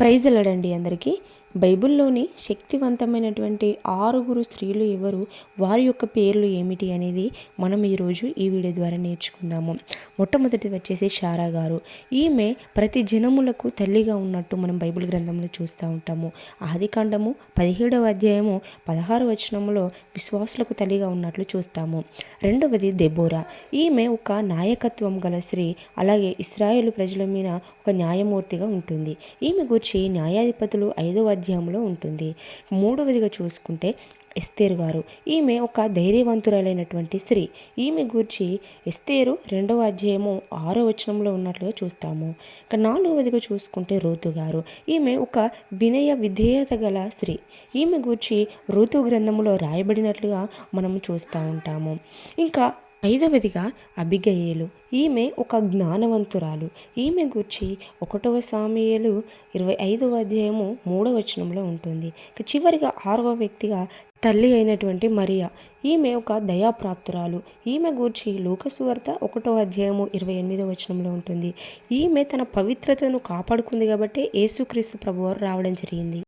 Praise వెళ్ళడండి అందరికీ. బైబిల్లోని శక్తివంతమైనటువంటి ఆరుగురు స్త్రీలు ఎవరు? వారి యొక్క పేర్లు ఏమిటి అనేది మనం ఈరోజు ఈ వీడియో ద్వారా నేర్చుకుందాము. మొట్టమొదటి వచ్చేసి షారా గారు. ఈమె ప్రతి జనములకు తల్లిగా ఉన్నట్టు మనం బైబిల్ గ్రంథంలో చూస్తూ ఉంటాము. ఆది కాండము పదిహేడవ అధ్యాయము పదహారు వచనంలో విశ్వాసులకు తల్లిగా ఉన్నట్లు చూస్తాము. రెండవది దెబోరా. ఈమె ఒక నాయకత్వం గల స్త్రీ అలాగే ఇస్రాయేల్ ప్రజల మీద ఒక న్యాయమూర్తిగా ఉంటుంది. ఈమె గురించి న్యాయాధిపతులు ఐదవ అధ్యాయంలో ఉంటుంది. మూడవదిగా చూసుకుంటే ఎస్తేరు గారు. ఈమె ఒక ధైర్యవంతురాలైనటువంటి స్త్రీ. ఈమె గూర్చి ఎస్తేరు రెండవ అధ్యాయము ఆరో వచనంలో ఉన్నట్లుగా చూస్తాము. ఇక నాలుగవదిగా చూసుకుంటే ఋతు గారు. ఈమె ఒక వినయ విధేయత గల స్త్రీ. ఈమె గూర్చి ఋతు గ్రంథంలో రాయబడినట్లుగా మనం చూస్తూ ఉంటాము. ఇంకా ఐదవదిగా అబిగయేలు. ఈమె ఒక జ్ఞానవంతురాలు. ఈమె గురించి ఒకటవ సామీయలు ఇరవై ఐదవ అధ్యాయము మూడవ వచనంలో ఉంటుంది. ఇక చివరిగా ఆరవ వ్యక్తిగా తల్లి అయినటువంటి మరియా. ఈమె ఒక దయాప్రాప్తురాలు. ఈమె గూర్చి లోకసువార్త ఒకటవ అధ్యాయము ఇరవై ఎనిమిదవ వచనంలో ఉంటుంది. ఈమె తన పవిత్రతను కాపాడుకుంది కాబట్టి యేసుక్రీస్తు ప్రభువారు రావడం జరిగింది.